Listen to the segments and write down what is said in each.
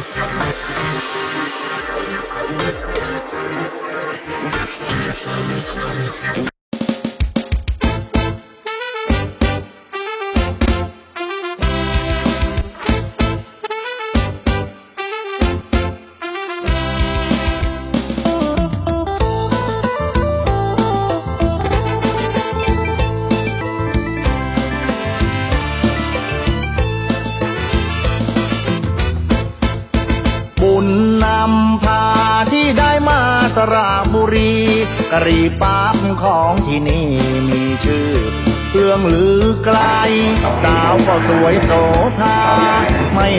よろしくお願いします。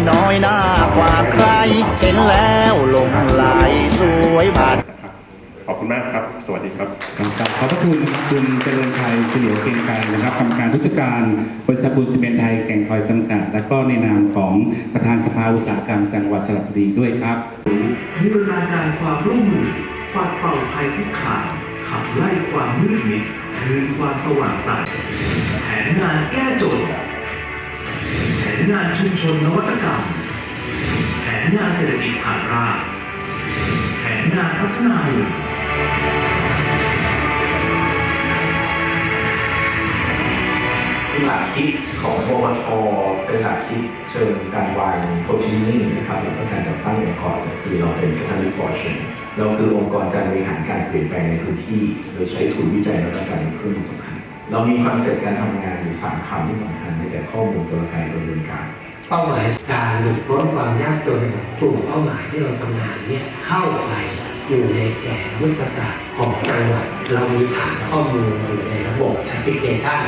น้อยหน้ากว่าใครเห็นแล้วหลงไหลสวยบาดนะครับขอบคุณมากครับ สวัสดีครับครับขอบพระคุณคุณเจริญชัยเฉลียวเกรียงไกรนะครับกรรมการผู้จัดการบริษัทปูนซีเมนต์ไทยแก่งคอยจำกัด และก็ในนามของประธานสภาอุตสาหกรรมจังหวัดสระบุรีด้วยครับบูรณาการความร่วมมือปัดเป่าภัยคุกคามขับไล่ความมืดมิดคืนความสว่างใสแผนงานแก้โจทย์แผ นงานชุมชนนวัตกรรม แผนงานเศรษฐกิจฐานรากแผนงานพัฒนาเมืองหลักคิดของปวทเป็นหลักคิดเชิงการวาง positioning นะครับแล้วก็การจัดตั้งองค์กรคือเราเป็น catalyst for change เราคือองค์กรการบริหารการเปลี่ยนแปลงในพื้นที่ โดยใช้ทุนวิจัยและการเป็นเครื่องมือสำคัญ เรามีคอนเซ็ปต์การทำงานอยู่สามคำที่สำคัญในแต่ข้อมูลกลไกดำเนินการเป้าหมายการหลุดพ้นความยากจนของกลุ่มเป้าหมายที่เราทำงานเนี่ยเข้าไปอยู่ในแก่ยุทธศาสตร์ของจังหวัดเรามีฐานข้อมูลอยู่ในระบบแอปพลิเคชัน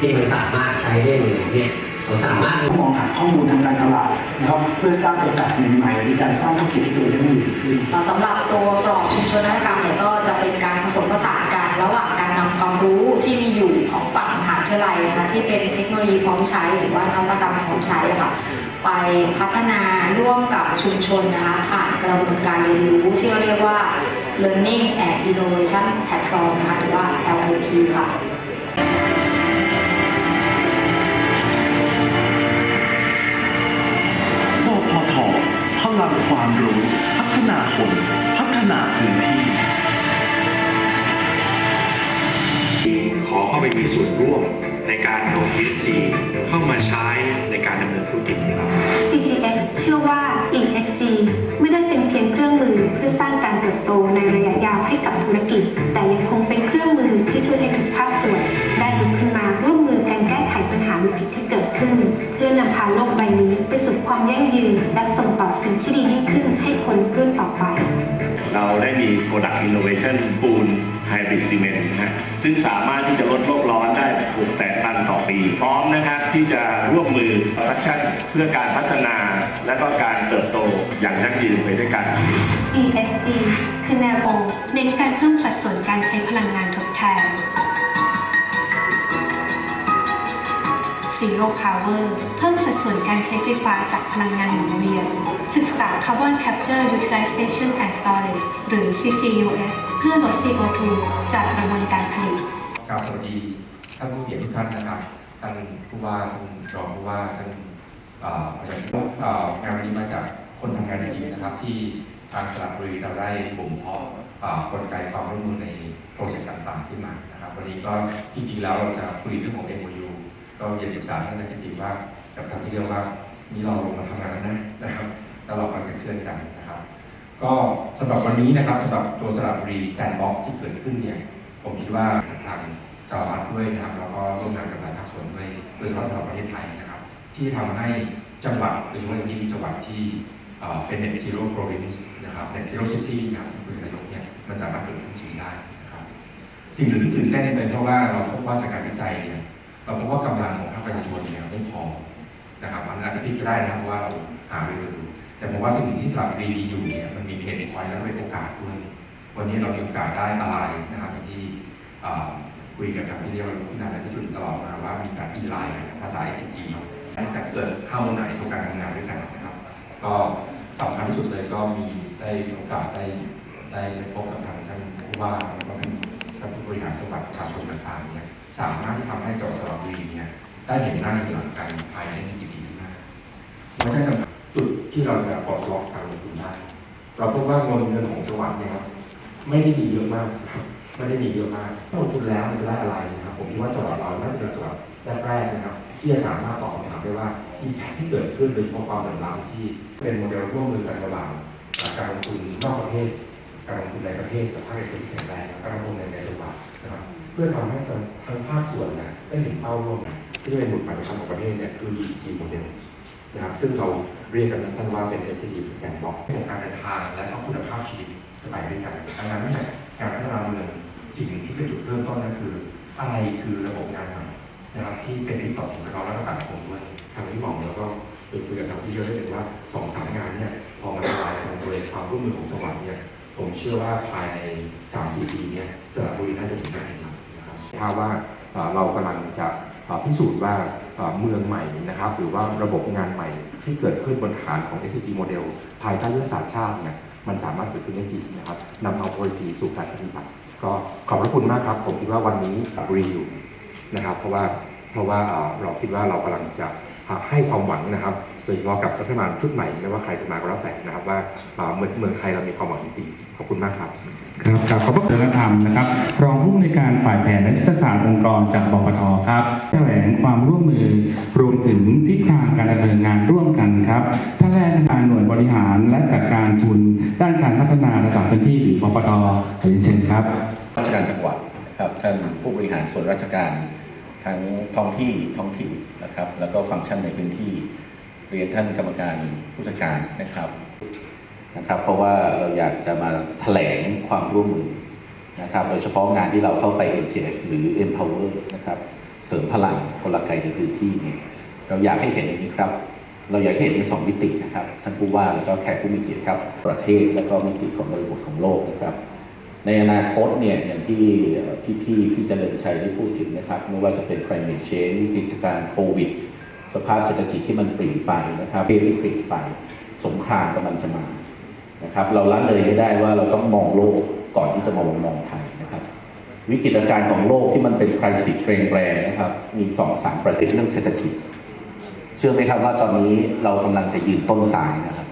ที่มันสามารถใช้ได้เลยเนี่ยเราสามารถมองหาข้อมูลทางการตลาดนะครับเพื่อสร้างโอกาสใหม่ๆในการสร้างธุรกิจที่ตัวยั่งยืนขึ้นสำหรับตัวกรอบชุมชนนวัตกรรมเนี่ยก็จะเป็นการผสมผสานกัน ระหว่างการนำความรู้ที่มีอยู่ของฝั่งมหาวิทยาลัยนะคะที่เป็นเทคโนโลยีพร้อมใช้หรือว่านวัตกรรมพร้อมใช้ะค่ะไปพัฒนาร่วมกับชุมชนนะคะผ่านกระบวนการเรียนรู้ที่เราเรียกว่า Learning and Innovation Platform นะคะหรือว่า LIP ค่ะปพทพลังความรู้ พัฒนาคน พัฒนาพื้นที่ ขอเข้าไปมีส่วนร่วมในการเอา ESG เข้ามาใช้ในการดำเนินธุรกิจของเรา CGS เชื่อว่า ESG ไม่ได้เป็นเพียงเครื่องมือเพื่อสร้างการเติบโตในระยะยาวให้กับธุรกิจ แต่ยังคงเป็นเครื่องมือที่ช่วยให้ทุกภาคส่วน ได้ลุกขึ้นมาร่วมมือกันแก้ไขปัญหาวิกฤตที่เกิดขึ้น เพื่อนำพาโลกใบนี้ไปสู่ความยั่งยืนและส่งต่อสิ่งที่ดียิ่งขึ้นให้คนรุ่นต่อไป เราได้มี Product Innovation ปูน Hybrid Cement นะฮะซึ่งสามารถที่จะลดโลกร้อนได้ 6 แสนตันต่อปี พร้อมนะครับที่จะร่วมมือซักชั่นเพื่อการพัฒนา และก็การเติบโตอย่างยั่งยืนไปด้วยกัน ESG คือแนวโอเน้นการเพิ่มสัดส่วนการใช้พลังงานทดแทน Zero Power เพิ่มสัดส่วนการใช้ไฟฟ้าจากพลังงานหมุนเวียน ศึกษา Carbon Capture Utilization and Storage หรือ CCUS เพื่อลด CO2 จากกระบวนการผลิตกราบสวัสดีท่านผู้เกียรติทุกท่านนะครับ ท่านผู้ว่า ท่านรองผู้ว่า ท่านอาจารย์เอ่องานวันนี้มาจากคนทำงานจริงนะครับ ที่ทางสระบุรีเราได้บ่มเพาะกลไกความร่วมมือในโปรเซสต่างๆขึ้นมานะครับ วันนี้ก็จริงๆแล้วเราจะคุยเรื่องของ MOU เรียนศึกษาท่านอาจารย์จิตว่ากับทางที่เรียกว่านี่เราลงมาทำงานแล้วนะนะครับแล้วเรากำลังจะเคลื่อนกันนะครับ ก็สำหรับวันนี้นะครับสำหรับตัวสระบุรีแซนบ็อกที่เกิดขึ้นเนี่ยผมคิดว่าทางจังหวัดด้วยนะครับแล้วก็ร่วมงานกับหลายภาคส่วนด้วยโดยเฉพาะสำหรับประเทศไทยนะครับ ที่ทำให้จังหวัดโดยเฉพาะอย่างยิ่งจังหวัดที่เอ่อเป็น net zero province นะครับ net zero city นะครับที่คุณนายกเนี่ยมันสามารถเกิดขึ้นจริงได้นะครับสิ่งหนึ่งที่ตื่นเต้นเป็นเพราะว่าเราพบว่าจากการวิจัยเนี่ย เราพบว่ากำลังของภาคประชาชนเนี่ยไม่พอนะครับมันอาจจะพิกก็ได้นะครับเพราะว่าเราหาไปดูแต่ผมว่าสิ่งที่สระบุรีดีอยู่เนี่ยมันมีเพนพอยต์และเป็นโอกาสด้วยวันนี้เรามีโอกาสได้อะไรนะครับที่คุยกับทางพี่เรียกว่าพี่นาและพี่จุนตลอดมาว่ามีการอีไลน์ภาษา ICT เนาะแต่เกิดเข้ามาในสู่การทำงานด้วยกันนะครับ ก็สำคัญที่สุดเลยก็มีได้โอกาสได้ได้พบกับทางท่านผู้ว่าแล้วก็ทานท่านผู้บริหารจังหวัดประชาชนต่างๆเนี่ย สามารถที่ทำให้จังหวัดสระบุรีเนี่ยได้เห็นหน้าเห็นหลังกันภายในไม่กี่ปีข้างหน้าไม่ใช่สำคัญจุดที่เราจะปลดล็อกการลงทุนได้เราพบว่าเงินเงินของจังหวัดเนี่ยครับไม่ได้มีเยอะมากครับไม่ได้มีเยอะมากถ้าลงทุนแล้วมันจะได้อะไรนะครับผมคิดว่าจังหวัดเราน่าจะเป็นจังหวัดแรกๆนะครับ ที่จะสามารถตอบคำถามได้ว่า impact ที่เกิดขึ้นโดยเฉพาะความเหลื่อมล้ำที่เป็นโมเดลร่วมมือกันระหว่างการลงทุนนอกประเทศ การลงทุนในประเทศกับภาคเอกชนที่แข็งแรงการลงทุนในในจังหวัดนะครับ พื่อทำให้ทั้งทั้งภาคส่วนนะได้เห็นเป้าร่วมกันที่เป็นบุตรการของประเทศเนี่ยคือ ESG model นะครับซึ่งเราเรียกกันสั้นๆว่าเป็น SDG แซนบ็อกของการเดินทางและก็คุณภาพชีวิตจะไปด้วยกันดังนั้นเนี่ยการพัฒนาเมืองสิ่งที่เป็นจุดเริ่มต้นก็คือ อะไรคือระบบงานใหม่นะครับที่เป็นมิตรต่อสิ่งแวดล้อมและก็สังคมด้วยทางที่บอกแล้วก็คุยกับทางพี่เยอะได้เลยว่าสองสามงานเนี่ยพอมาละลายกันโดยความร่วมมือของจังหวัดเนี่ยผมเชื่อว่าภายใน 3-4 ปีเนี้สระบุรีน่าจะถึงได้ ครับนะครับภาพว่าเรากำลังจะพิสูจน์ว่าเมืองใหม่นะครับหรือว่าระบบงานใหม่ที่เกิดขึ้นบนฐานของ SDG model ภายใต้ยุทธศาสตร์ชาติเนี่ยมันสามารถเกิดขึ้นได้จริงนะครับนำเอา policy สู่การปฏิบัติ ก็ขอบพระคุณมากครับ ผมคิดว่าวันนี้รีอยู่นะครับ เพราะว่าเพราะว่าเราคิดว่าเรากำลังจะให้ความหวังนะครับ ดยเฉพาะกับรัฐบาลชุดใหม่ไม่ว่าใครจะมาก็แล้วแต่นะครับ ว่าเอ่อเมืองเมืองไทยเรามีความหวังจริงๆขอบคุณมากครับครับกับขอบพระคุณธรรมนะครับ รองผู้อำนวยการฝ่ายแผนและยุทธศาสตร์องค์กรจากบปทครับแถลงความร่วมมือรวมถึงทิศทางการดำเนินงานร่วมกันครับท่านแรกการหน่วยบริหารและจัดการทุนด้านการพัฒนาระดับพื้นที่หรือบปทขอเรียนเชิญครับราชการจังหวัดนะครับท่านผู้บริหารส่วนราชการทั้งท้องที่ท้องถิ่นนะครับ แล้วก็ฟังก์ชันในพื้นที่ เรียนท่านกรรมการผู้จัดการนะครับนะครับ เพราะว่าเราอยากจะมาแถลงความร่วมมือนะครับ โดยเฉพาะงานที่เราเข้าไป MTF หรือ Empower นะครับเสริมพลังกลไกในพื้นที่เนี่ยเราอยากให้เห็นอย่างนี้ครับ เราอยากให้เห็นในสองมิตินะครับ ท่านผู้ว่าแล้วก็แขกผู้มีเกียรติครับ ประเทศแล้วก็มิติของบริบทของโลกนะครับ ในอนาคตเนี่ยอย่างที่พี่ๆพี่เจริญชัยได้พูดถึงนะครับ ไม่ว่าจะเป็น climate change วิกฤตการโควิด สภาพเศรษฐกิจที่มันเปลี่ยนไปนะครับเปลี่ยนเปลี่ยนไป สงครามกำลังจะมานะครับ เราละเลยไม่ได้ว่าเราต้องมองโลกก่อนที่จะมามองไทยนะครับ วิกฤตการณ์ของโลกที่มันเป็นคริสิสแรงนะครับ มีสองสามประเด็นเรื่องเศรษฐกิจ เชื่อไหมครับว่าตอนนี้เรากำลังจะยืนต้นตายนะครับ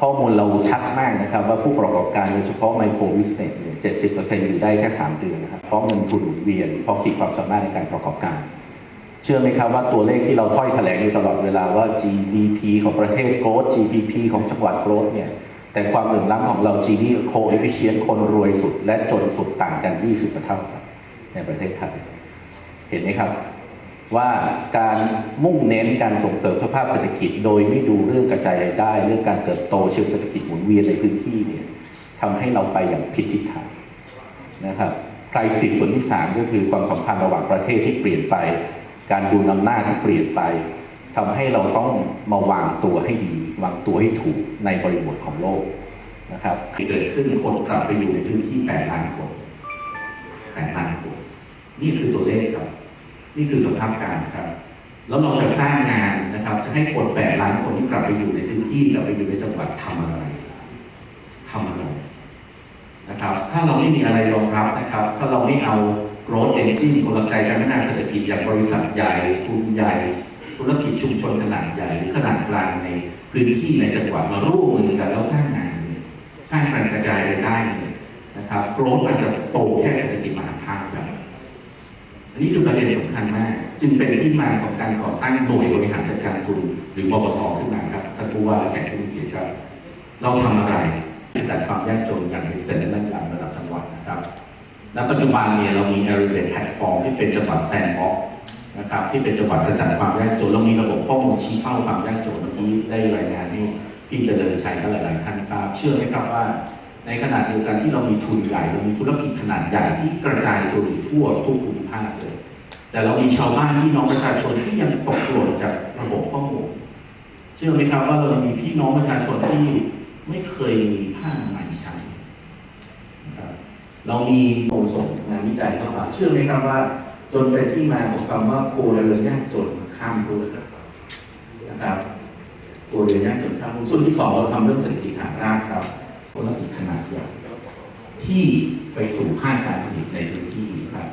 ข้อมูลเราชัดมากนะครับ ว่าผู้ประกอบการโดยเฉพาะไมโครบิสเนสเนี่ยเจ็ดสิบเปอร์เซ็นต์อยู่ได้แค่สามเดือนนะครับเพราะเงินทุนหมุนเวียนเพราะขีดความสามารถในการประกอบการ เชื่อไหมครับว่าตัวเลขที่เราถ้อยแถลงอยู่ตลอดเวลาว่า GDP ของประเทศโกรธ GDP ของจังหวัดโกรธเนี่ยแต่ความเหลื่อมล้ำของเรา GDP coefficient คนรวยสุด และจนสุดต่างกัน 20เท่าครับในประเทศไทย เห็นไหมครับ ว่าการมุ่งเน้นการส่งเสริมสภาพเศรษฐกิจ โดยไม่ดูเรื่องกระจายรายได้ เรื่องการเติบโตเชิงเศรษฐกิจหมุนเวียนในพื้นที่เนี่ยทำให้เราไปอย่างผิดทิศทางนะครับไครสิสส่วนที่สามก็คือความสัมพันธ์ระหว่างประเทศที่เปลี่ยนไป การดูนำหน้าที่เปลี่ยนไปทำให้เราต้องมาวางตัวให้ดี วางตัวให้ถูกในบริบทของโลกนะครับเกิดขึ้นคนกลับไปอยู่ในพื้นที่8ล้านคน8ล้านคนนี่คือตัวเลขครับ นี่คือสภาพการครับ แล้วเราจะสร้างงานนะครับ จะให้คนแปดล้านคนที่กลับไปอยู่ในพื้นที่กลับไปอยู่ในจังหวัดทำอะไรทำอะไรนะครับ ถ้าเราไม่มีอะไรรองรับนะครับ ถ้าเราไม่เอา growth engine กลไกการพัฒนาเศรษฐกิจอย่างบริษัทใหญ่ทุนใหญ่ ธุรกิจชุมชนขนาดใหญ่หรือขนาดกลางในพื้นที่ในจังหวัดมาร่วมมือกันแล้วสร้างงาน สร้างการกระจายรายได้นี่นะครับ growth มันจะโตแค่เศรษฐกิจมหาภาคครับอันนี้คือประเด็นสำคัญมาก จึงเป็นที่มาของการก่อตั้งหน่วยบริหารจัดการทุนหรือบปทขึ้นมาครับท่านผู้ว่าและแขกผู้มีเกียรติครับเราทำอะไรจัดความยากจนอย่างเป็นเซนและแม่นยำระดับ ณปัจจุบันเนี่ยเรามี a r i a แพลตฟอร์มที่เป็นจังหวัดแซนด์บ็อกซ์นะครับที่เป็นจังหวัดกระจัดความยากจนเรามีระบบข้อมูลชี้เป้าความยากจนเมื่อกี้ได้รายงานให้พี่เจริญชัยและหลาย ๆ ท่านทราบ เชื่อไหมครับว่า ในขณะเดียวกันที่เรามีทุนใหญ่เรามีธุรกิจขนาดใหญ่ที่กระจายตัวอยู่ทั่วทุกภูมิภาคเลย แต่เรามีชาวบ้านพี่น้องประชาชนที่ยังตกหล่นจากระบบข้อมูล เชื่อไหมครับว่าเรามีพี่น้องประชาชนที่ไม่เคยมีผ้าอนามัยใช้นะครับ เรามีโองส่งงานวิจัยเข้ามาเชื่อไหมครับว่าจนเป็นที่มาของคำว่าครัวเรือนยากจนข้ามรุ่นนะครับครัวเรือนยากจนข้ามรุ่นส่วนที่สองเราทำเรื่องเศรษฐกิจฐานรากครับธุรกิจขนาดใหญ่ที่ไปสู่ภาคการผลิตในพื้นที่ครับ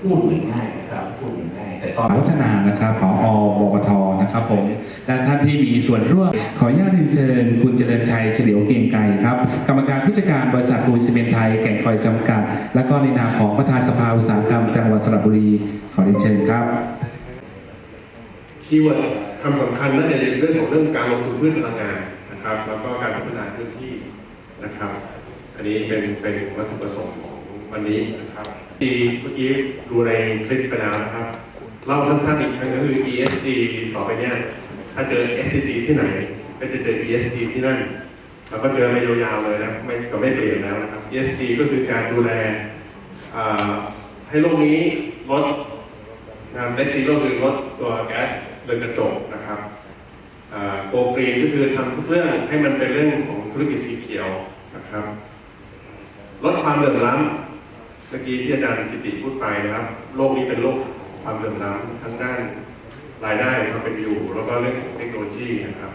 พูดเหมือนง่าย ครับพูดง่ายแต่ตอนพัฒนานะครับผออบปทนะครับผมและท่านที่มีส่วนร่วม ขออนุญาตเรียนเชิญคุณเจริญชัยเฉลียวเกียงไกรครับ กรรมการผู้จัดการบริษัทปูนซีเมนต์ไทยแก่งคอยจำกัด และก็ในนามของประธานสภาอุตสาหกรรมจังหวัดสระบุรี ขอเรียนเชิญครับคีย์เวิร์ดคำสำคัญน่าจะเป็นเรื่องของเรื่องการลงทุนพืชพลังงานนะครับ แล้วก็การพัฒนาพื้นที่นะครับ อันนี้เป็นเป็นวัตถุประสงค์ของวันนี้นะครับ ที่เมื่อกี้ดูในคลิปไปแล้วนะครับ เล่าสั้นๆอีกครั้งก็คือ ESG ต่อไปเนี่ย ถ้าเจอ SCG ที่ไหน ก็จะเจอ ESG ที่นั่น แล้วก็เจอไปยาวๆเลยนะไม่ก็ไม่เปลี่ยนแล้วนะครับ ESG ก็คือการดูแลให้โลกนี้ลดนะครับได้ซีโร่คือลดตัวแก๊สเรือนกระจกนะครับโกลกรีนก็คือทำทุกเรื่องให้มันเป็นเรื่องของธุรกิจสีเขียวนะครับ ลดความเหลื่อมล้ำ เมื่อกี้ที่อาจารย์กิติพูดไปนะครับ โลกนี้เป็นโลกของความเหลื่อมล้ำทั้งด้านรายได้ความเป็นอยู่ แล้วก็เรื่องเทคโนโลยีนะครับ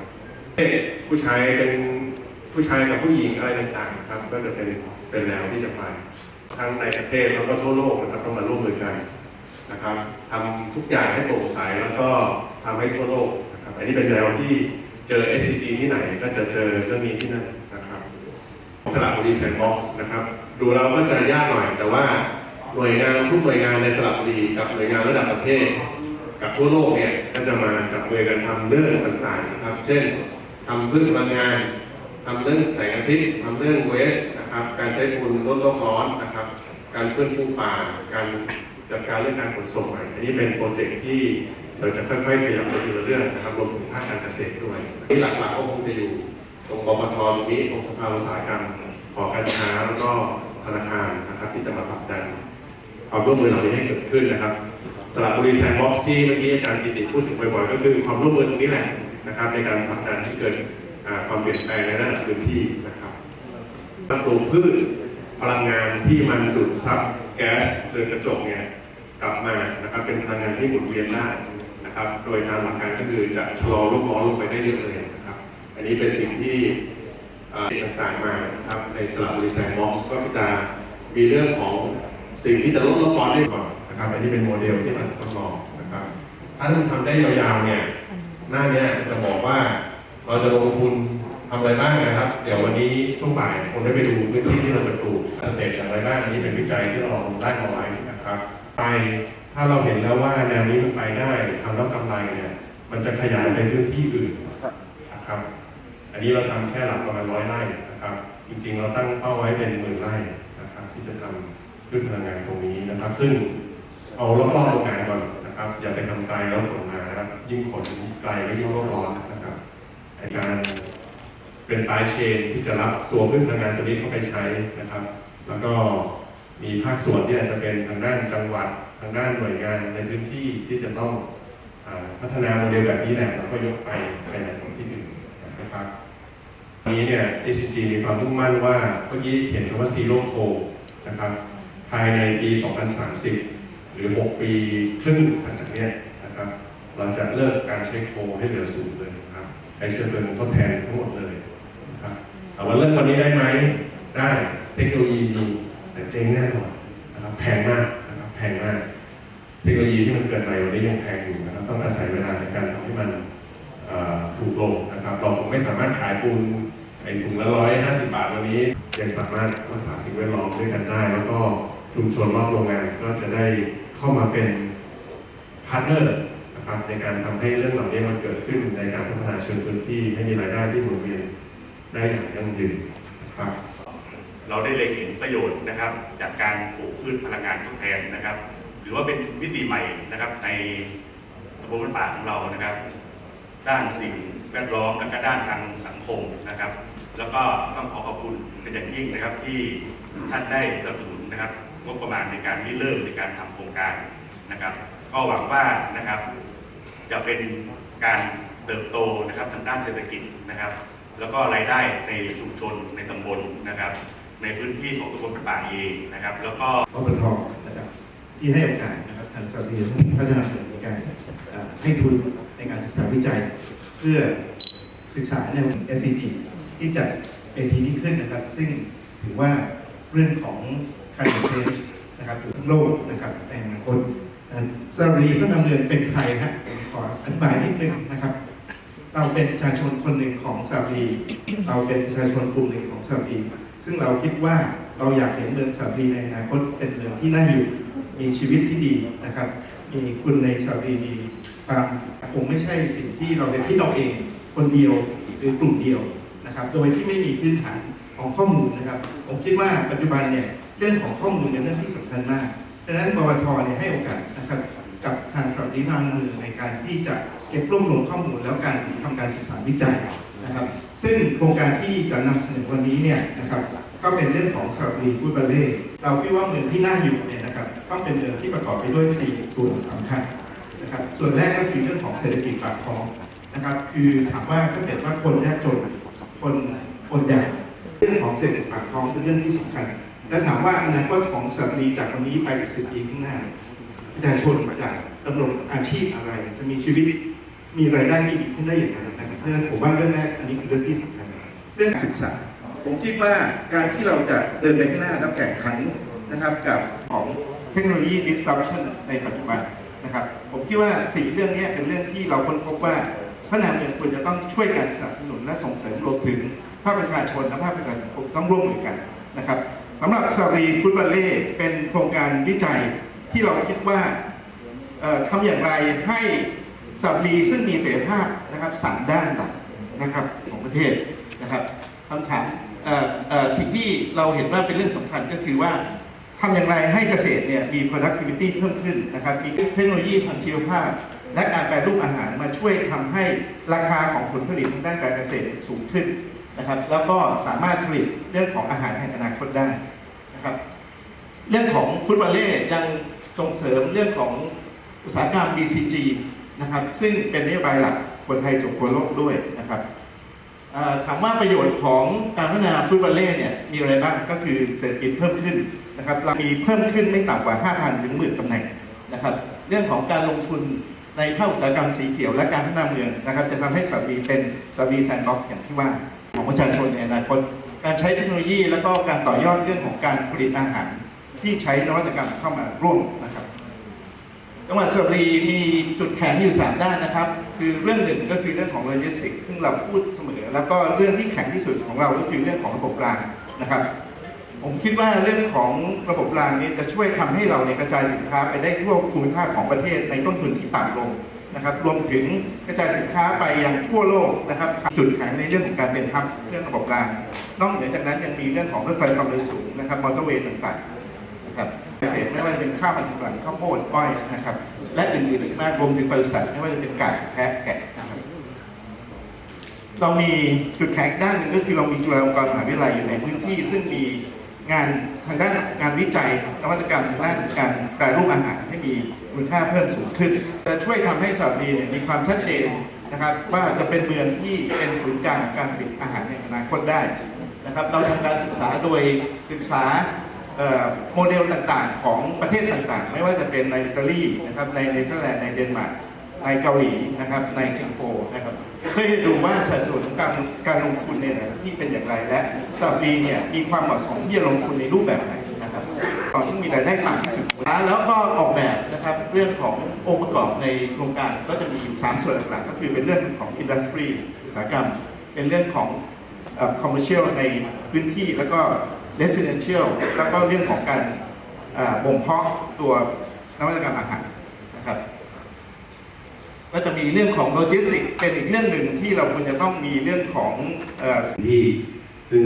เพศผู้ชายเป็นผู้ชายกับผู้หญิงอะไรต่างๆครับ ก็จะเป็นเป็นแนวที่จะไปทั้งในประเทศแล้วก็ทั่วโลกนะครับต้องมาร่วมมือกันนะครับทำทุกอย่างให้โปร่งใสแล้วก็ทำให้ทั่วโลกนะครับอันนี้เป็นแนวที่เจอ SCD ที่ไหนก็จะเจอเรื่องนี้ที่นั่นนะครับ สระบุรีแซนด์บ็อกซ์นะครับ ดูแล้วก็จะยากหน่อย แต่ว่าหน่วยงานทุกหน่วยงานในสระบุรีกับหน่วยงานระดับประเทศ กับทั่วโลกเนี่ยก็จะมาจับมือกันทำเรื่องต่างๆนะครับ เช่นทำพืชพลังงานทำเรื่องแสงอาทิตย์ทำเรื่องเวสนะครับการใช้ปูนลดโลกร้อนนะครับ การฟื้นฟูป่า การจัดการเรื่องการขนส่งใหม่อันนี้เป็นโปรเจกต์ที่เราจะค่อยๆขยับไปทีละเรื่องนะครับรวมถึงภาคการเกษตรด้วยที่หลักๆก็คงจะอยู่ตรงบปทตรงนี้ตรงสภาอุตสาหกรรม หอการค้าแล้วก็ธนาคารนะครับ ที่จะมาผลักดันความร่วมมือเหล่านี้ให้เกิดขึ้นนะครับสระบุรีแซนด์บ็อกซ์ที่เมื่อกี้อาจารย์กิติพูดถึงบ่อยๆ ก็คือความร่วมมือตรงนี้แหละนะครับ ในการผลักดันให้เกิดความเปลี่ยนแปลงในระดับพื้นที่นะครับปลูพืชพลังงานที่มันดูดซับแก๊สเรือนกระจกเนี่ยกลับมานะครับเป็นพลังงานที่หมุนเวียนได้นะครับ โดยตามหลักการก็คือจะชะลอโลกร้อนลงไปได้เยอะเลยนะครับ อันนี้เป็นสิ่งที่ ต่างๆมานะครับในสลับบุรีแซนด์บ็อกซ์ก็จะมีเรื่องของสิ่งที่จะลดโลกร้อนได้ก่อนนะครับอันนี้เป็นโมเดลที่มันทดลองนะครับถ้าท่านทำได้ยาวๆเนี่ยหน้าเนี้ยจะบอกว่าเราจะลงทุนทำอะไรบ้างนะครับ เดี๋ยววันนี้ช่วงบ่ายคงได้ไปดูพื้นที่ที่เราจะปลูกสเต็ปอย่างไรบ้างอันนี้เป็นวิจัยที่เราได้มาไว้นะครับ ไปถ้าเราเห็นแล้วว่าแนวนี้มันไปได้ทำแล้วกำไรเนี่ยมันจะขยายไปพื้นที่อื่นนะครับ อันนี้เราทำแค่หลักประมาณร้อยไร่นะครับ จริงๆ เราตั้งเป้าไว้เป็นหมื่นไร่นะครับ ที่จะทำพืชพลังงานตรงนี้นะครับ ซึ่งเอารอบๆโรงงานก่อนนะครับ อย่าไปทำไกลแล้วขนมานะครับยิ่งขนไกลก็ยิ่งโลกร้อนนะครับในการเป็นปลายเชนที่จะรับตัวพืชพลังงานตัวนี้เข้าไปใช้นะครับ แล้วก็มีภาคส่วนที่อาจจะเป็นทางด้านจังหวัดทางด้านหน่วยงานในพื้นที่ที่จะต้องอพัฒนาโมเดลแบบนี้แหละแล้วก็ยกไปขยายผลที่อื่นนะครับ ตอนนี้เนี่ย ACG มีความมุ่งมั่นว่าเมื่อกี้เห็นคำว่า Zero Coal นะครับภายในปี 2030 หรือ 6 ปีครึ่งหลังจากนี้นะครับ เราจะเลิกการใช้โคให้เหลือศูนย์เลยนะครับ ใช้เชื้อเพลิงทดแทนทั้งหมดเลยนะครับถามว่าเลิกวันนี้ได้ไหม ได้เทคโนโลยีมีแต่เจ๊งแน่นอนนะครับแพงมากนะครับแพงมาก เทคโนโลยีที่มันเกิดใหม่วันนี้ยังแพงอยู่นะครับ ต้องอาศัยเวลาในการทำให้มัน ถูกลงนะครับ เราคงไม่สามารถขายปูนในถุงละร้อยห้าสิบาทวันนี้ ยังสามารถรักษาสิ่งแวดล้อมด้วยกันได้ แล้วก็ชุมชนรอบโรงงานก็จะได้เข้ามาเป็นพาร์ทเนอร์นะครับในการทำให้เรื่องเหล่านี้มันเกิดขึ้นในการพัฒนาเชิงพื้นที่ให้มีรายได้ที่หมุนเวียนได้อย่างยั่งยืนนะครับเราได้เล็งเห็นประโยชน์นะครับ จากการปลูกพืชพลังงานทดแทนนะครับถือว่าเป็นมิติใหม่นะครับในระบบป่าของเรานะครับ ด้านสิ่งแวดล้อมและก็ด้านทางสังคมนะครับ แล้วก็ต้องขอขอบคุณเป็นอย่างยิ่งนะครับที่ท่านได้สนับสนุนนะครับงบประมาณในการที่เริ่มในการทำโครงการนะครับ ก็หวังว่านะครับ จะเป็นการเติบโตนะครับทางด้านเศรษฐกิจนะครับ แล้วก็รายได้ในชุมชนในตำบลนะครับ ในพื้นที่ของตำบลป่าเองนะครับ แล้วก็ปตทนะครับที่ให้โอกาสนะครับทางสถาบันพัฒนาเในการให้ทุน การศึกษาวิจัย เพื่อศึกษาแนว SCG ที่จัดเวทีนี้ขึ้นนะครับ ซึ่งถือว่าเรื่องของ climate change นะครับอยู่ทั้งโลกนะครับในอนาคตนสรีก็นำเรียนเป็นใครฮะขออธิบายนิดนึงนะครับ เราเป็นประชาชนคนหนึ่งของสระบุรีเราเป็นประชาชนกลุ่มหนึ่งของสระบุรีซึ่งเราคิดว่าเราอยากเห็นเมืองสระบุรีในอนาคตเป็นเมืองที่น่าอยู่มีชีวิตที่ดีนะครับ มีคุณในสระบุรีมี ความคงไม่ใช่สิ่งที่เราจะคิดเอาเองคนเดียวหรือกลุ่มเดียวนะครับ โดยที่ไม่มีพื้นฐานของข้อมูลนะครับ ผมคิดว่าปัจจุบันเนี่ยเรื่องของข้อมูลเป็นเรื่องที่สำคัญมากฉะนั้นบวทเนี่ยให้โอกาสนะครับกับทางสถาบันทางเมืองในการที่จะเก็บรวบรวมข้อมูลแล้วการทำการศึกษาวิจัยนะครับ ซึ่งโครงการที่จะนำเสนอวันนี้เนี่ยนะครับก็เป็นเรื่องของสระบุรีฟูดบัลเล่เราคิดว่าเมืองที่น่าอยู่เนี่ยนะครับต้องเป็นเมืองที่ประกอบไปด้วย 4 ส่วนสำคัญ นะครับส่วนแรกก็คือเรื่องของเศรษฐกิจปากท้องนะครับ คือถามว่าถ้าเกิดว่าคนยากจนคนคนใหญ่เรื่องของเศรษฐกิจปากท้องเป็นเรื่องที่สำคัญและถามว่าอนาคตของสระบุรีจากวันนี้ไปอีกสิบปีข้างหน้าประชาชนจะดำรงอาชีพอะไร จะมีชีวิตมีรายได้ที่ดีขึ้นได้อย่างไรนะครับเพราะฉะนั้นผมว่าเรื่องแรกอันนี้คือเรื่องที่สำคัญเรื่องศึกษา ผมคิดว่าการที่เราจะเดินไปข้างหน้าและแข่งขันนะครับกับของเทคโนโลยี disruption ในปัจจุบัน นะครับ ผมคิดว่าสี่เรื่องนี้เป็นเรื่องที่เราค้นพบว่าพัฒนาเมืองควรจะต้องช่วยกันสนับสนุนและส่งเสริมรวมถึงภาคประชาชนและภาคประชาสังคมต้องร่วมมือกันนะครับสำหรับสรีฟุตบอลเล่เป็นโครงการวิจัยที่เราคิดว่าเอ่อทำอย่างไรให้สรีซึ่งมีเสรีภาพนะครับสามด้านหลักนะครับของประเทศนะครับคำถามสิ่งที่เราเห็นว่าเป็นเรื่องสำคัญก็คือว่า ทำอย่างไรให้เกษตรเนี่ยมี productivity เพิ่มขึ้นนะครับมีเทคโนโลยีทางชีวภาพ และการแปรรูปอาหารมาช่วยทำให้ราคาของผลผลิตทางด้านการเกษตรสูงขึ้นนะครับ แล้วก็สามารถผลิตเรื่องของอาหารแห่งอนาคตได้นะครับ เรื่องของฟุตบอลเล่ยังส่งเสริมเรื่องของอุตสาหกรรม BCG นะครับ ซึ่งเป็นนโยบายหลักคนไทยส่คนโลกด้วยนะครับถามว่าประโยชน์ของการพัฒนาฟุตบอลเล่เนี่ยมีอะไรบ้างก็คือเศรษฐกิจเพิ่มขึ้น นะครับเรามีเพิ่มขึ้นไม่ต่ำกว่า 5,000 ถึงหมื่นตำแหน่งนะครับ เรื่องของการลงทุนในภาคอุตสาหกรรมสีเขียวและการพัฒนาเมืองนะครับ จะทำให้สระบุรีเป็นสระบุรีแซนด์บ็อกซ์อย่างที่ว่าของประชาชนในอนาคต การใช้เทคโนโลยี แล้วก็การต่อยอดเรื่องของการผลิตอาหารที่ใช้นวัตกรรมเข้ามาร่วมนะครับจังหวัดสระบุรีมีจุดแข็งอยู่สามด้านนะครับ คือเรื่องหนึ่งก็คือเรื่องของโลจิสติกซึ่งเราพูดเสมอ แล้วก็เรื่องที่แข็งที่สุดของเราก็คือเรื่องของระบบรางนะครับ ผมคิดว่าเรื่องของระบบรางนี้จะช่วยทำให้เราในยกระจายสินค้าไปได้ทั่วภูมิภาคของประเทศในต้นทุนที่ต่ำลงนะครับรวมถึงกระจายสินค้าไปยังทั่วโลกนะครับ จุดแข็งในเรื่องของการเป็นทับเรื่องระบบราง นอกเหนือจากนั้นยังมีเรื่องของรถไฟความเร็วสูงนะครับมอเตอร์เวย์ต่างๆนะครับเกษตรไม่ว่าจะเป็นข้าวมันสำปะหลังข้าวโพดอ้อยนะครับ และอื่นๆอีกมากรวมถึงบริษัทไม่ว่าจะเป็นไก่แพะแกะนะครับเรามีจุดแข็งด้านหนึ่งก็คือเรามีจุฬาลงกรณ์มหาวิทยาลัยอยู่ในพื้นที่ซึ่งมี งานทางด้านงานวิจัยนวัตกรรมทางด้านการแปรรูปอาหารให้มีมูลค่าเพิ่มสูงขึ้น จะช่วยทำให้สระบุรีเนี่ยมีความชัดเจนนะครับว่าจะเป็นเมืองที่เป็นศูนย์กลางการผลิตอาหารในอนาคตได้นะครับเราทำการศึกษาโดยศึกษาโมเดลต่างๆ ของประเทศต่างๆ ไม่ว่าจะเป็นในอิตาลีนะครับในเนเธอร์แลนด์ในเดนมาร์กในเกาหลีนะครับในสิงคโปร์นะครับ เพื่อจะดูว่าสัดส่วนของการการลงทุนในแต่ละที่เป็นอย่างไรและสระบุรีเนี่ยมีความเหมาะสมที่จะลงทุนในรูปแบบไหนนะครับตอนที่มีรายได้ต่ำที่สุดแล้วก็ออกแบบนะครับเรื่องขององค์ประกอบในโครงการก็จะมีอยู่สามส่วนหลักก็คือเป็นเรื่องของอินดัสทรีอุตสาหกรรม เป็นเรื่องของคอมเมอร์เชียลในพื้นที่แล้วก็ residential แล้วก็เรื่องของการบ่มเพาะตัวนวัตกรรมอาหาร ก็จะมีเรื่องของโลจิสติกเป็นอีกเรื่องหนึ่งที่เราควรจะต้องมีเรื่องของที่ซึ่ง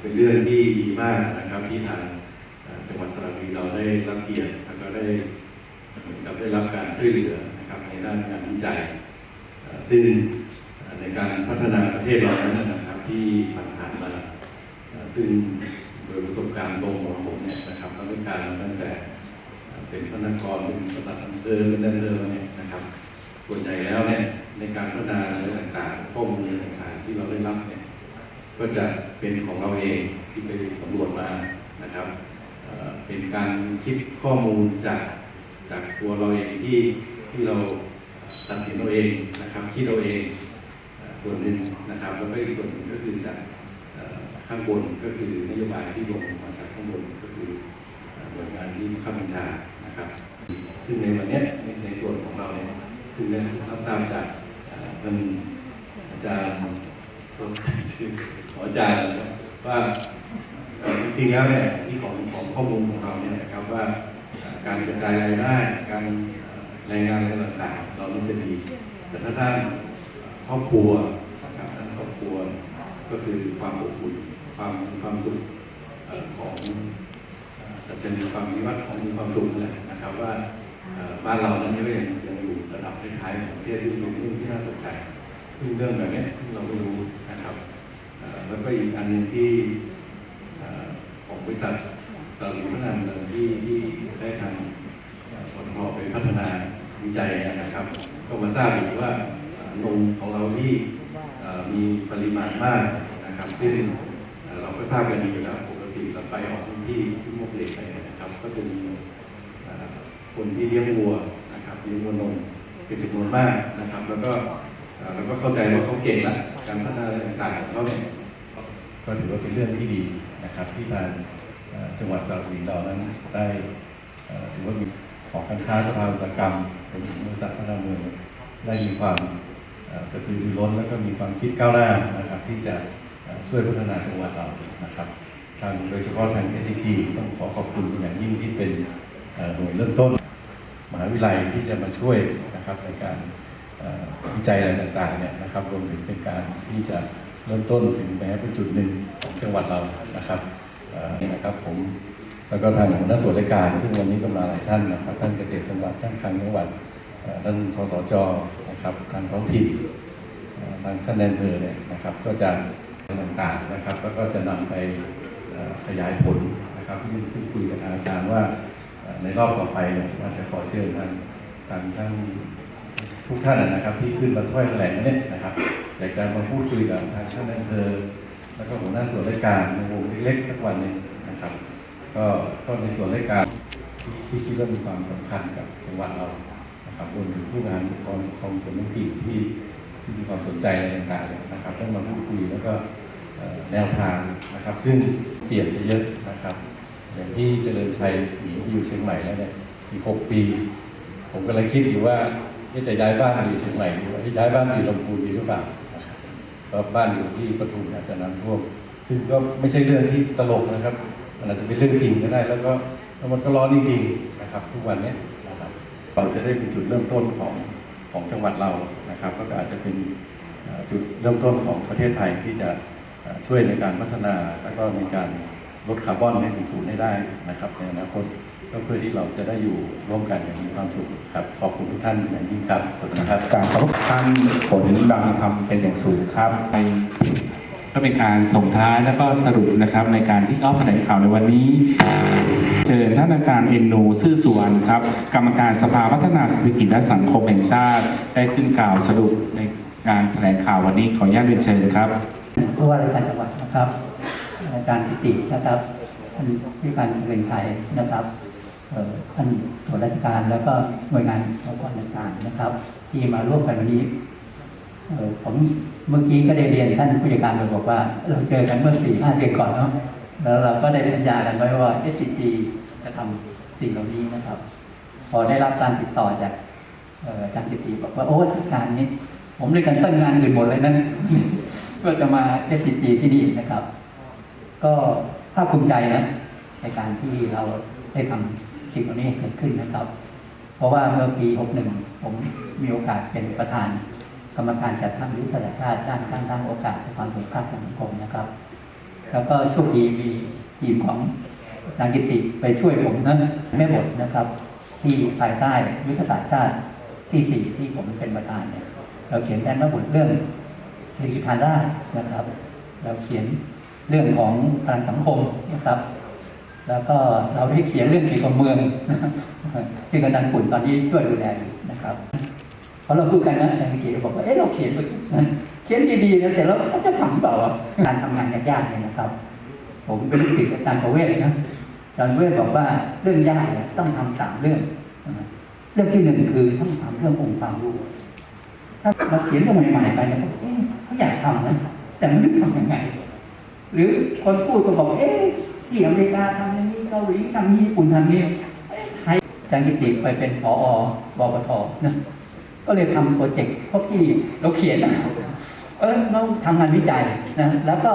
เป็นเรื่องที่ดีมากนะครับที่ทางจังหวัดสระบุรีเราได้รับเกียรติแล้วก็ได้เหมือนกับได้รับการช่วยเหลือนะครับในด้านงานวิจัย ซึ่งในการพัฒนาประเทศเรานั้นนะครับที่ผ่านมา ซึ่งโดยประสบการณ์ตรงของผมเนี่ยนะครับตั้งแต่การตั้งแต่เป็นพนักงานเป็นประธานอำเภอเป็นนักเรียนเนี่ยนะครับ ส่วนใหญ่แล้วเนี่ยในการพัฒนาอะไรต่างๆข้อมูลต่างๆที่เราได้รับเนี่ยก็จะเป็นของเราเองที่ไปสำรวจมานะครับเเป็นการคิดข้อมูลจากจากตัวเราเองที่ที่เราตัดสินเราเองนะครับคิดเราเองส่วนหนึ่งนะครับแล้วก็อีกส่วนหนึ่งก็คือจากข้างบนก็คือนโยบายที่ลงมาจากข้างบนก็คือหน่วยงานที่บังคับบัญชานะครับ ซึ่งในวันนี้ในในส่วนของเราเนี่ย ซึ่งได้รับทราบจากเอ่อท่านอาจารย์โทษชื่อขออาจารย์ว่าจริงๆแล้วเนี่ยที่ของของข้อมูลของเราเนี่ยนะครับว่าการกระจายรายได้การเอ่อแรงงานอะไรต่างๆเรานี่จะดี แต่ถ้าด้านครอบครัวนะครับด้านครอบครัวก็คือความอบอุ่นความความสุขของอ่อดัชนีความมีวัดของมีความสุขนั่นแหละนะครับว่า บ้านเรานั้นก็ยังยังอยู่ระดับท้ายๆของประเทศซึ่งเป็นเรื่องที่น่าตกใจซึ่งเรื่องแบบนี้ที่เราไม่รู้นะครับแล้วก็อีกอันหนึ่งที่ของบริษัทสารพัฒนาเมืองที่ที่ได้ทำปตทไปพัฒนาวิจัยนะครับ ก็มาทราบอีกว่านมของเราที่มีปริมาณมากนะครับซึ่งเราก็ทราบกันดีอยู่แล้วปกติเราไปออกพื้นที่ที่มกเหล็กอะไรนะครับ ก็จะมี คนที่เลี้ยงวัวนะครับเลี้ยงวัวนมเป็นจำนวนมากนะครับ แล้วก็เอ่อเราก็เข้าใจว่าเขาเก่งละการพัฒนาอะไรต่างๆของเขาเนี่ยก็ถือว่าเป็นเรื่องที่ดีนะครับ ที่ทางจังหวัดสระบุรีเรานั้นได้ถือว่ามีของการค้าสภาอุตสาหกรรมรวมถึงบริษัทพัฒนาเมืองได้มีความกระตือรือร้นแล้วก็มีความคิดก้าวหน้านะครับ ที่จะช่วยพัฒนาจังหวัดเรานะครับทางโดยเฉพาะทาง SCG ต้องขอขอบคุณอย่างยิ่งที่เป็นหน่วยเริ่มต้น มหาวิทยาลัยที่จะมาช่วยนะครับในการวิจัยอะไรต่างๆเนี่ยนะครับรวมถึงเป็นการที่จะเริ่มต้นถึงแม้เป็นจุดหนึ่งของจังหวัดเรานะครับนี่นะครับผมแล้วก็ทางหัวหน้าส่วนราชการ ซึ่งวันนี้ก็มาหลายท่านนะครับท่านเกษตรจังหวัดท่านคลังจังหวัดท่านทสจนะครับทางท้องถิ่นทางท่านแนนเพอเนี่ยนะครับก็จะต่างๆนะครับแล้วก็จะนำไปขยายผลนะครับที่ซึ่งคุยกับอาจารย์ว่า ในรอบต่อไปเนี่ยว่าจะขอเชิญท่างทางท่านทุกท่านนะครับ ที่ขึ้นมาถ้อยแถลงเนี่ยนะครับอยากจะมาพูดคุยกับทางท่านแนนเพอแล้วก็หัวหน้าส่วนราชการในวงเล็กๆสักวันหนึ่งนะครับ ก็ก็ในส่วนราชการที่คิดว่ามีความสำคัญกับจังหวัดเรานะครับรวมถึงผู้งานองค์กรปกคองส่วนท้องถิ่นที่ที่มีความสนใจอะไรต่างๆนะครับได้มาพูดคุยแล้วก็แนวทางนะครับ ซึ่งเปลี่ยนไปเยอะนะครับ อย่างที่เจริญชัยหนีอยู่เชียงใหม่แล้วเนี่ยอีกหกปี ผมกำลังคิดอยู่ว่าจะย้ายบ้านไปอยู่เชียงใหม่ดีว่าย้ายบ้านไปอยู่ลำพูนดีหรือเปล่านะครับเพราะบ้านอยู่ที่ปทุมอาจจะน้ำท่วมซึ่งก็ไม่ใช่เรื่องที่ตลกนะครับ มันอาจจะเป็นเรื่องจริงก็ได้ แล้วก็แล้วมันก็ร้อนจริงๆนะครับ ทุกวันนี้นะครับเราจะได้เป็นจุดเริ่มต้นของของจังหวัดเรานะครับ ก็อาจจะเป็นจุดเริ่มต้นของประเทศไทยที่จะช่วยในการพัฒนา แล้วก็ในการ ลดคาร์บอนให้ถึงศูนย์ให้ได้นะครับในอนาคตก็เพื่อที่เราจะได้อยู่ร่วมกันอย่างมีความสุขครับ ขอบคุณทุกท่านอย่างยิ่งครับสวัสดีครับการเคารพท่านผลบางธรรมเป็นอย่างสูงครับไปก็เป็นการส่งท้ายแล้วก็สรุปนะครับในการที่เขาแถลงข่าวในวันนี้ เชิญท่านอาจารย์เอ็นโนซื่อสุวรรณครับ กรรมการสภาพัฒนาเศรษฐกิจและสังคมแห่งชาติ ได้ขึ้นกล่าวสรุปในการแถลงข่าววันนี้ขออนุญาตเรียนเชิญครับผู้ว่าราชการจังหวัดนะครับ อาจารย์พิตินะครับท่านผู้การเงินชัยนะครับท่านตัวราชการแล้วก็หน่วยงานองค์กรต่างๆนะครับ ที่มาร่วมกันวันนี้ผมเมื่อกี้ก็ได้เรียนท่านผู้จัดการไปบอกว่า เราเจอกันเมื่อสี่ห้าเดือนก่อนเนาะแล้วเราก็ได้สัญญากันไว้ว่า SCG จะทำสิ่งเหล่านี้นะครับ พอได้รับการติดต่อจากอาจารย์จิติบอกว่าโอ้ราชการนี้ ผมได้กันเส้นงานอื่นหมดเลยนั่นก็จะมา SCG ที่นี่นะครับ ก็ภาคภูมิใจนะในการที่เราได้ทำสิ่งเหล่านี้เกิดขึ้นนะครับ เพราะว่าเมื่อปี 61 ผมมีโอกาสเป็นประธาน กรรมการจัดทำยุทธศาสตร์ชาติด้านการสร้างโอกาสและความสมภาพทางสังคมนะครับ แล้วก็โชคดีมีทีมของอาจารย์กิติไปช่วยผมนะแม่บทนะครับ ที่ภายใต้ยุทธศาสตร์ชาติที่สี่ที่ผมเป็นประธานเนี่ยเราเขียนแผนแม่บทเรื่องเศรษฐกิจฐานรากนะครับ เราเขียน เรื่องของพลังสังคมนะครับ แล้วก็เราได้เขียนเรื่องเกี่ยวกับเมืองที่กำนันปุ่นตอนนี้ช่วยดูแลอยู่นะครับเพราะเราพูดกันนะอาจารย์กิติบอกว่าเอ๊ะเราเขียนเขียนดีๆนะแต่เราเขาจะทำเปล่าการทำงานยากๆเนี่ยนะครับ ผมเป็นลูกศิษย์อาจารย์ประเวศนะอาจารย์ประเวศบอกว่าเรื่องยากต้องทำสามเรื่อง เรื่องที่หนึ่งคือต้องทำเรื่ององค์ความรู้ถ้าเราเขียนเรื่องใหม่ๆไปเนี่ยเอ๊ะเขาอยากทำนะแต่ไม่รู้ทำยังไง หรือคนพูดก็บอกเอ๊ะที่อเมริกาทำอย่างนี้เกาหลีทำนี้ญี่ปุ่นทำนี้ไทยอาจารย์กิติไปเป็นผอวปทนะก็เลยทำโปรเจกต์พวกที่เราเขียนเออเราทำงานวิจัยนะแล้วก็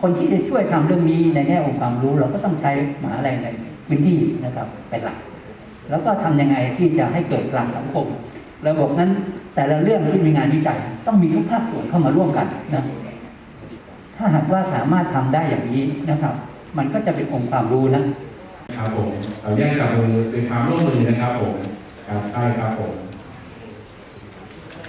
คนที่จะช่วยทำเรื่องนี้ในแง่องค์ความรู้ เราก็ต้องใช้มหาลัยในพื้นที่นะครับเป็นหลัก แล้วก็ทำยังไงที่จะให้เกิดกลางสังคม ระบบนั้นแต่ละเรื่องที่มีงานวิจัย ต้องมีทุกภาคส่วนเข้ามาร่วมกันนะ ถ้าหากว่าสามารถทำได้อย่างนี้นะครับ มันก็จะเป็นองค์ความรู้นะครับผมเราแยกจับมือเป็นความร่วมมือนะครับผมครับได้ครับผม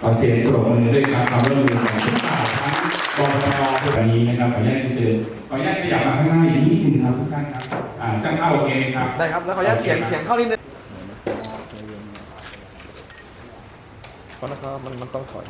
ขอเสียงปรบมือด้วยครับความร่วมมือของทุกฝ่ายทั้งกรทวันนี้นะครับขออนุญาตที่เชิญขออนุญาตขยับมาข้างหน้าอีกนิดนึงครับทุกท่านครับอ่าจ้างเข้าโอเคไหมครับได้ครับแล้วขออนุญาตเสียงเสียงเข้านิดนึงขอนะครับมันมันต้องถอย